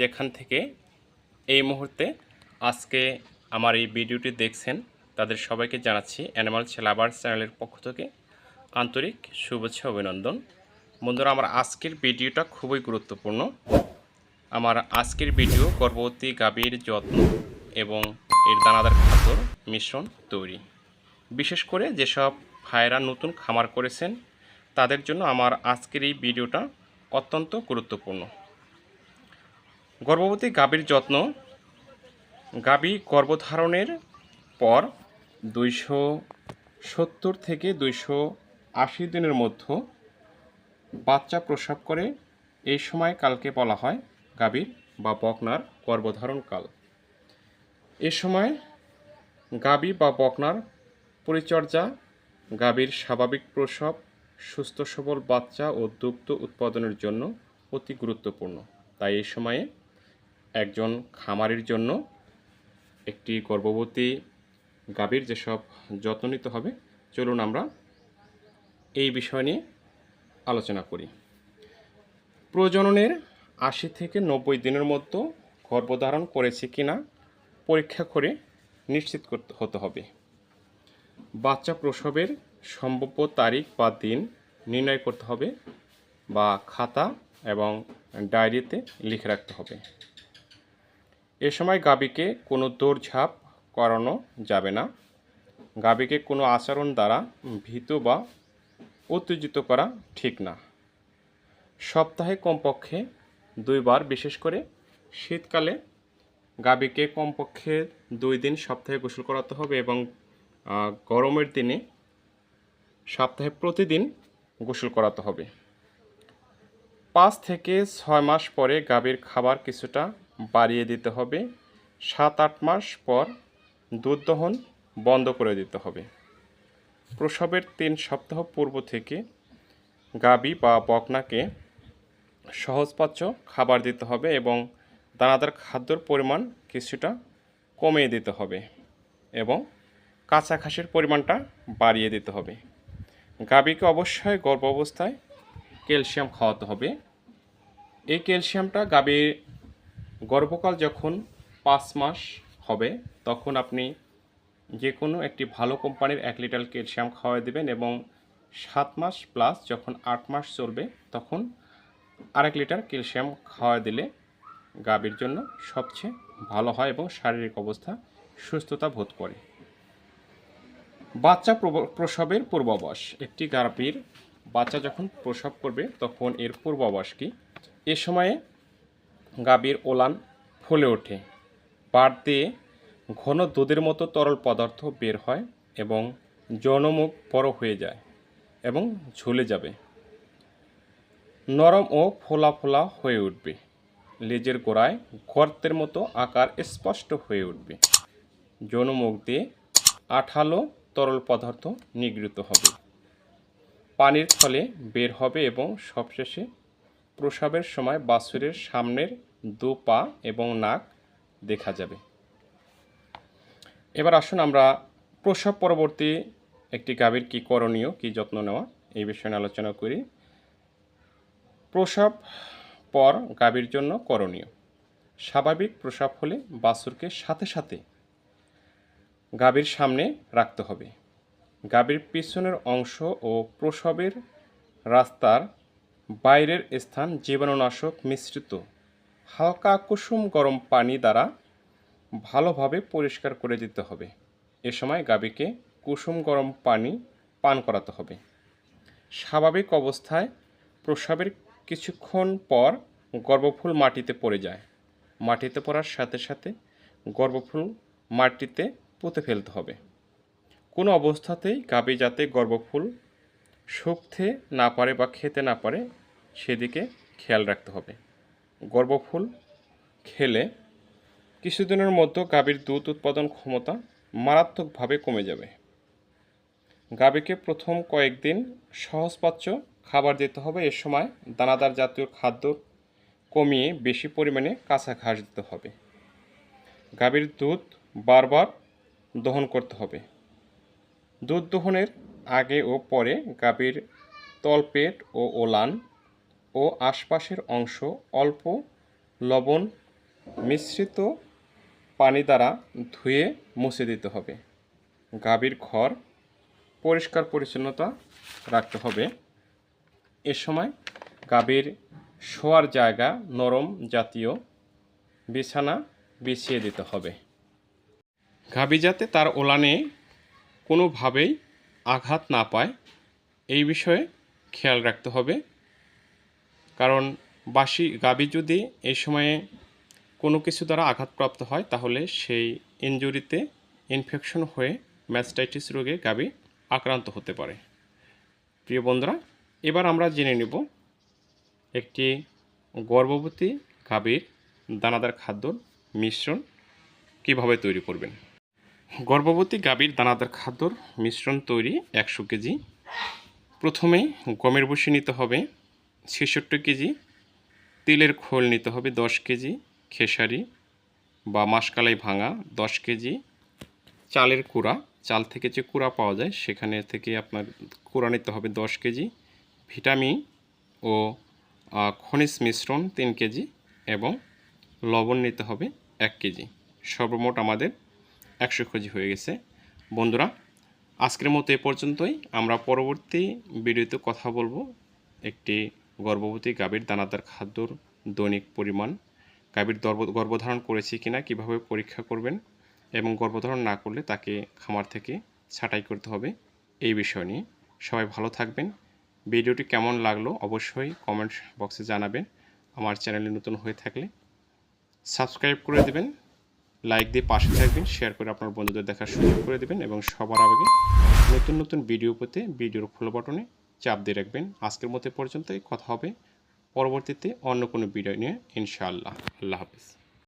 যেখান থেকে এই মুহূর্তে আজকে আমার এই ভিডিওটি দেখছেন, তাদের সবাইকে জানাচ্ছি অ্যানিমাল লাভার চ্যানেলের পক্ষ থেকে আন্তরিক শুভেচ্ছা, অভিনন্দন। বন্ধুরা, আমার আজকের ভিডিওটা খুবই গুরুত্বপূর্ণ। আমার আজকের ভিডিও গর্ভবতী গাভীর যত্ন এবং এর দানাদার খাদ্যর মিশ্রণ তৈরি। বিশেষ করে যেসব ভাইয়েরা নতুন খামার করেছেন, তাদের জন্য আমার আজকের এই ভিডিওটা অত্যন্ত গুরুত্বপূর্ণ। গর্ভবতী গাভীর যত্ন। গাভী গর্ভধারণের পর দুইশো সত্তর থেকে দুইশো আশি দিনের মধ্যে বাচ্চা প্রসব করে। এই সময় কালকে বলা হয় গাভীর বা বকনার গর্ভধারণকাল এ সময় গাভী বা বকনার পরিচর্যা, গাভীর স্বাভাবিক প্রসব, সুস্থ সবল বাচ্চা ও দুগ্ধ উৎপাদনের জন্য অতি গুরুত্বপূর্ণ। তাই এই সময়ে একজন খামারের জন্য একটি গর্ভবতী গাভীর যেসব যত্ন নিতে হবে, চলুন আমরা এই বিষয় নিয়ে আলোচনা করি। প্রজননের আশি থেকে নব্বই দিনের মধ্যে গর্ভধারণ করেছে কিনা পরীক্ষা করে নিশ্চিত করতে হতে হবে। বাচ্চা প্রসবের সম্ভাব্য তারিখ বা দিন নির্ণয় করতে হবে বা খাতা এবং ডায়েরিতে লিখে রাখতে হবে। এ সময় গাভীকে কোনো দৌড়ঝাঁপ করানো যাবে না। গাভীকে কোনো আচরণ দ্বারা ভীত বা উত্তেজিত করা ঠিক না। সপ্তাহে কমপক্ষে দুইবার, বিশেষ করে শীতকালে গাভীকে কমপক্ষে দুই দিন সপ্তাহে গোসল করাতে হবে এবং গরমের দিনে সপ্তাহে প্রতিদিন গোসল করাতে হবে। পাঁচ থেকে ছয় মাস পরে গাভীর খাবার কিছুটা বাড়িয়ে দিতে হবে। সাত আট মাস পর দুধ দহন বন্ধ করে দিতে হবে। প্রসবের তিন সপ্তাহ পূর্ব থেকে গাভী বা বকনাকে সহজপাচ্য খাবার দিতে হবে এবং দানাদার খাদ্যর পরিমাণ কিছুটা কমিয়ে দিতে হবে এবং কাঁচা ঘাসের পরিমাণটা বাড়িয়ে দিতে হবে। গাভীকে অবশ্যই গর্ভ অবস্থায় ক্যালসিয়াম খাওয়াতে হবে। এই ক্যালসিয়ামটা গাভীর গর্ভকাল যখন পাঁচ মাস হবে, তখন আপনি যে কোনো একটি ভালো কোম্পানির এক লিটার ক্যালসিয়াম খাওয়াই দেবেন এবং সাত মাস প্লাস যখন আট মাস চলবে, তখন আরেক লিটার ক্যালসিয়াম খাওয়া দিলে গাভীর জন্য সবচেয়ে ভালো হয় এবং শারীরিক অবস্থা সুস্থতা বোধ করে। বাচ্চা প্রসবের পূর্বাভাস। একটি গাভীর বাচ্চা যখন প্রসব করবে, তখন এর পূর্বাভাস কি? এ সময়ে গাভীর ওলান ফুলে ওঠে। দিয়ে ঘন দুধের মতো তরল পদার্থ বের হয় এবং জনমুখ বড় হয়ে যায় এবং ঝুলে যাবে। নরম ও ফোলা ফোলা হয়ে উঠবে। লেজের গোড়ায় গর্তের মতো আকার স্পষ্ট হয়ে উঠবে। যৌনমুখ দিয়ে আঠালো তরল পদার্থ নিগৃহীত হবে। পানির ফলে বের হবে এবং সবশেষে প্রসাবের সময় বাছুরের সামনের দু পা এবং নাক দেখা যাবে। এবার আসুন আমরা প্রসব পরবর্তী একটি গাভীর কী করণীয়, কী যত্ন নেওয়া, এই বিষয়ে আলোচনা করি। প্রসব পর গাভীর জন্য করণীয়। স্বাভাবিক প্রসব হলে বাছুরকে সাথে সাথে গাভীর সামনে রাখতে হবে। গাভীর পিছনের অংশ ও প্রসবের রাস্তার বাইরের স্থান জীবাণুনাশক মিশ্রিত। হালকা কুসুম গরম পানি দ্বারা ভালোভাবে পরিষ্কার করে দিতে হবে। এ সময় গাভীকে কুসুম গরম পানি পান করাতে হবে। স্বাভাবিক অবস্থায় প্রসাবের কিছুক্ষণ পর গর্ভফুল মাটিতে পড়ে যায়। মাটিতে পড়ার সাথে সাথে গর্ভফুল মাটিতে পুঁতে ফেলতে হবে। কোনো অবস্থাতেই গাভী যাতে গর্ভফুল শুকতে না পারে বা খেতে না পারে, সেদিকে খেয়াল রাখতে হবে। গর্ভফুল খেলে কিছুদিনের মধ্যে গাভীর দুধ উৎপাদন ক্ষমতা মারাত্মকভাবে কমে যাবে। গাভীকে প্রথম কয়েকদিন সহজপাচ্য খাবার দিতে হবে। এ সময় দানাদার জাতীয় খাদ্য কমিয়ে বেশি পরিমাণে কাঁচা ঘাস দিতে হবে। গাভীর দুধ বারবার দহন করতে হবে। দুধ দহনের আগে ও পরে গাভীর তলপেট ও ওলান ও আশপাশের অংশ অল্প লবণ মিশ্রিত পানি দ্বারা ধুয়ে মুছে দিতে হবে। গাভীর ঘর পরিষ্কার পরিচ্ছন্নতা রাখতে হবে। এ সময় গাভীর শোয়ার জায়গা নরম জাতীয় বিছানা বিছিয়ে দিতে হবে। গাভী যাতে তার ওলানে কোনোভাবেই আঘাত না পায়, এই বিষয়ে খেয়াল রাখতে হবে। কারণ বাসি গাবি যদি এই সময়ে কোনো কিছু দ্বারা আঘাতপ্রাপ্ত হয়, তাহলে সেই ইনজুরিতে ইনফেকশন হয়ে ম্যাস্টাইটিস রোগে গাবি আক্রান্ত হতে পারে। প্রিয় বন্ধুরা, এবার আমরা জেনে নেব একটি গর্ভবতী গাভীর দানাদার খাদ্যর মিশ্রণ কীভাবে তৈরি করবেন। গর্ভবতী গাভীর দানাদার খাদ্যর মিশ্রণ তৈরি একশো কেজি। প্রথমে গমের বসি নিতে হবে, ছেষট্টি কেজি। তিলের খোল নিতে হবে দশ কেজি, খেসারি বা মাসকালাই ভাঙা দশ কেজি। চালের কুড়া, চাল থেকে যে কুড়া পাওয়া যায় সেখানে থেকে আপনার কুড়া নিতে হবে দশ কেজি। ভিটামিন ও খনিজ মিশ্রণ তিন কেজি এবং লবণ নিতে হবে এক কেজি। সর্বমোট আমাদের একশো কেজি হয়ে গেছে। বন্ধুরা, আজকের মতো এ পর্যন্তই। আমরা পরবর্তী ভিডিওতে কথা বলব। একটি গর্ভবতী গাভীর দানাদার খাদ্যর দৈনিক পরিমাণ। গাভীর গর্ভ- গর্ভধারণ করেছি কিনা, কীভাবে পরীক্ষা করবেন এবং গর্ভধারণ না করলে তাকে খামার থেকে ছাঁটাই করতে হবে, এই বিষয় নিয়ে। সবাই ভালো থাকবেন। ভিডিওটি কেমন লাগল অবশ্যই কমেন্ট বক্সে জানাবেন। আমার চ্যানেলে নতুন হয়ে থাকলে সাবস্ক্রাইব করে দেবেন। লাইক দিয়ে পাশে থাকবেন শেয়ার করে আপনার বন্ধুদের দেখার সুযোগ করে দেবেন এবং সবার আগে নতুন নতুন ভিডিও পেতে ভিডিওর ফলো বাটনে চাপ দিয়ে রাখবেন। আজকের মতো পর্যন্ত পর্যন্তই, কথা হবে পরবর্তীতে অন্য কোনো ভিডিও নিয়ে, ইনশাআল্লাহ। আল্লাহ হাফিজ।